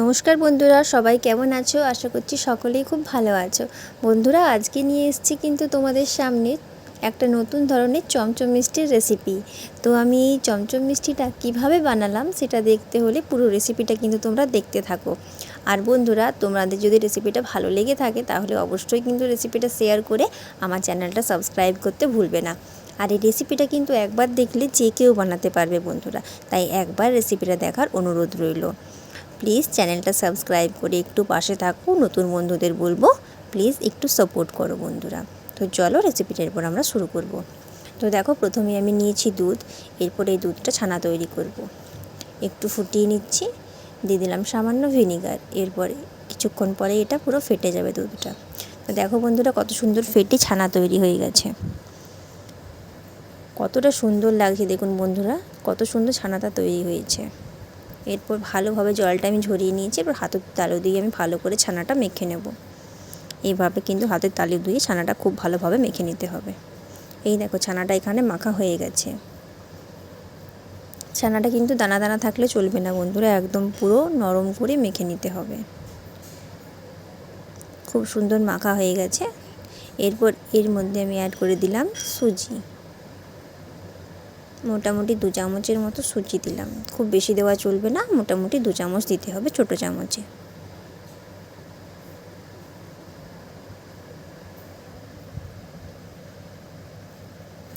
নমস্কার বন্ধুরা, সবাই কেমন আছো? আশা করছি সকলেই খুব ভালো আছো। বন্ধুরা, আজকে নিয়ে এসেছি কিন্তু তোমাদের সামনে একটা নতুন ধরনের চমচম মিষ্টির রেসিপি তো আমি এই চমচম মিষ্টিটা কীভাবে বানালাম সেটা দেখতে হলে পুরো রেসিপিটা কিন্তু তোমরা দেখতে থাকো। আর বন্ধুরা, তোমাদের যদি রেসিপিটা ভালো লেগে থাকে, তাহলে অবশ্যই কিন্তু রেসিপিটা শেয়ার করে আমার চ্যানেলটা সাবস্ক্রাইব করতে ভুলবে না। আর এই রেসিপিটা কিন্তু একবার দেখলে যে কেউ বানাতে পারবে বন্ধুরা। তাই একবার রেসিপিটা দেখার অনুরোধ রইল। প্লিজ চ্যানেলটা সাবস্ক্রাইব করে একটু পাশে থাকো। নতুন বন্ধুদের বলব, প্লিজ একটু সাপোর্ট করো বন্ধুরা। তো চলো রেসিপিটার এরপর আমরা শুরু করব। তো দেখো প্রথমে আমি নিয়েছি দুধ, এরপর এই দুধটা ছানা তৈরি করব। একটু ফুটিয়ে নিচ্ছি, দিয়ে দিলাম সামান্য ভিনিগার এরপর কিছুক্ষণ পরে এটা পুরো ফেটে যাবে দুধটা। তো দেখো বন্ধুরা কত সুন্দর ফেটে ছানা তৈরি হয়ে গেছে। কতটা সুন্দর লাগছে দেখুন বন্ধুরা, কত সুন্দর ছানাটা তৈরি হয়েছে। এরপর ভালোভাবে জলটা আমি ঝরিয়ে নিয়েছি এরপর হাতের তালু দিয়ে আমি ভালো করে ছানাটা মেখে নেব। এইভাবে কিন্তু হাতের তালু দিয়ে ছানাটা খুব ভালোভাবে মেখে নিতে হবে। এই দেখো ছানাটা এখানে মাখা হয়ে গেছে। ছানাটা কিন্তু দানা দানা থাকলে চলবে না বন্ধুরা, একদম পুরো নরম করে মেখে নিতে হবে। খুব সুন্দর মাখা হয়ে গেছে। এরপর এর মধ্যে আমি অ্যাড করে দিলাম সুজি। মোটামুটি দু চামচের মতো সুজি দিলাম। খুব বেশি দেওয়া চলবে না, মোটামুটি দু চামচ দিতে হবে ছোটো চামচে।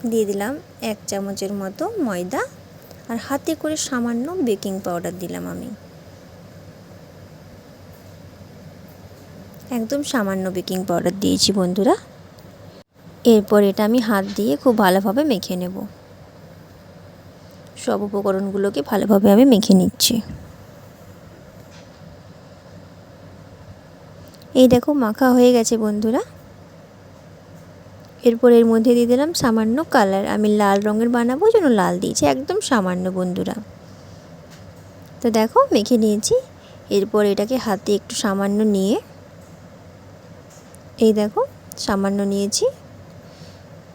দিয়ে দিলাম এক চামচের মতো ময়দা আর হাতে করে সামান্য বেকিং পাউডার দিলাম আমি। একদম সামান্য বেকিং পাউডার দিয়েছি বন্ধুরা। এরপর এটা আমি হাত দিয়ে খুব ভালোভাবে মেখে নেব। সব উপকরণগুলোকে ভালোভাবে আমি মেখে নিচ্ছি। এই দেখো মাখা হয়ে গেছে বন্ধুরা। এরপর এর মধ্যে দিয়ে দিলাম সামান্য কালার। আমি লাল রঙের বানাবো জন্য লাল দিয়েছি। একদম সামান্য বন্ধুরা। তো দেখো, মেখে নিয়েছি। এরপর এটাকে হাতে একটু সামান্য নিয়ে, এই দেখো, সামান্য নিয়েছি।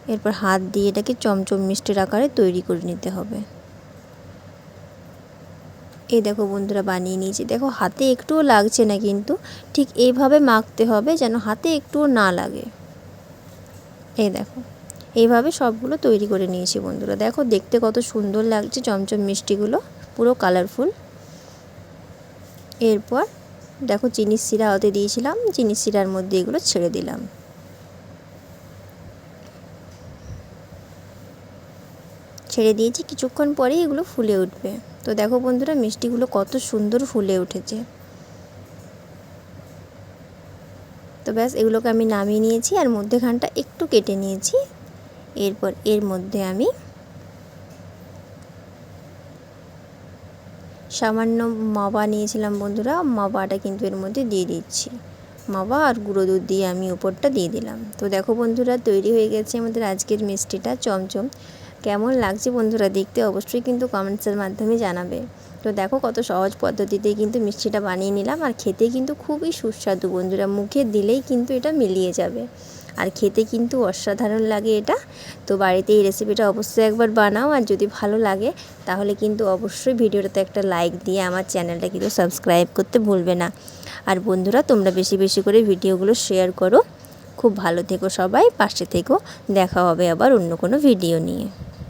এরপর হাত দিয়ে এটাকে চমচম মিষ্টির আকারে তৈরি করে নিতে হবে। এই দেখো বন্ধুরা বানিয়ে নিয়েছি। দেখো হাতে একটুও লাগছে না কিন্তু ঠিক এইভাবে মাখতে হবে যেন হাতে একটুও না লাগে। এই দেখো, এইভাবে সবগুলো তৈরি করে নিয়েছি বন্ধুরা। দেখো দেখতে কত সুন্দর লাগছে চমচম মিষ্টিগুলো, পুরো কালারফুল এরপর দেখো চিনির শিরা হতে দিয়েছিলাম, চিনির শিরার মধ্যে এগুলো ছেড়ে দিলাম। ছেড়ে দিয়েছি, কিছুক্ষণ পরেই এগুলো ফুলে উঠবে। তো দেখো বন্ধুরা, মিষ্টিগুলো কত সুন্দর ফুলে উঠেছে। তো ব্যাস, এগুলোকে আমি নামিয়ে নিয়েছি আর মধ্যেখানটা একটু কেটে নিয়েছি। এরপর এর মধ্যে আমি সামান্য মাবা নিয়েছিলাম বন্ধুরা, মাবাটা কিন্তু এর মধ্যে দিয়ে দিচ্ছি। মাবা আর গুঁড়ো দুধ দিয়ে আমি উপরটা দিয়ে দিলাম। তো দেখো বন্ধুরা, তৈরি হয়ে গেছে আমাদের আজকের মিষ্টিটা, চমচম। কেমন লাগছে বন্ধুরা দেখতে অবশ্যই কিন্তু কমেন্টসের মাধ্যমে জানাবে। তো দেখো কত সহজ পদ্ধতিতে কিন্তু মিষ্টিটা বানিয়ে নিলাম আর খেতে কিন্তু খুবই সুস্বাদু বন্ধুরা, মুখে দিলেই কিন্তু এটা মিলিয়ে যাবে। আর খেতে কিন্তু অসাধারণ লাগে এটা। তো বাড়িতে এই রেসিপিটা অবশ্যই একবার বানাও আর যদি ভালো লাগে তাহলে কিন্তু অবশ্যই ভিডিওটাতে একটা লাইক দিয়ে আমার চ্যানেলটা কিন্তু সাবস্ক্রাইব করতে ভুলবে না। আর বন্ধুরা তোমরা বেশি বেশি করে ভিডিওগুলো শেয়ার করো। খুব ভালো থেকো সবাই, পাশে থেকো। দেখা হবে আবার অন্য কোনো ভিডিও নিয়ে।